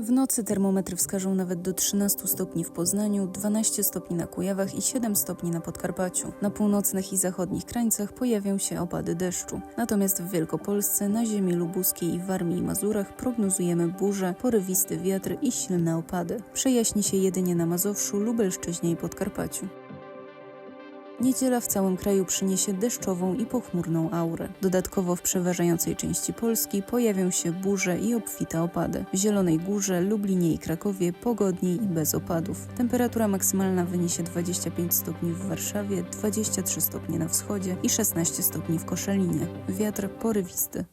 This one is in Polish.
W nocy termometry wskażą nawet do 13 stopni w Poznaniu, 12 stopni na Kujawach i 7 stopni na Podkarpaciu. Na północnych i zachodnich krańcach pojawią się opady deszczu. Natomiast w Wielkopolsce, na ziemi lubuskiej i w Warmii i Mazurach prognozujemy burze, porywisty wiatr i silne opady. Przejaśni się jedynie na Mazowszu, Lubelszczyźnie i Podkarpaciu. Niedziela w całym kraju przyniesie deszczową i pochmurną aurę. Dodatkowo w przeważającej części Polski pojawią się burze i obfite opady. W Zielonej Górze, Lublinie i Krakowie pogodniej i bez opadów. Temperatura maksymalna wyniesie 25 stopni w Warszawie, 23 stopnie na wschodzie i 16 stopni w Koszalinie. Wiatr porywisty.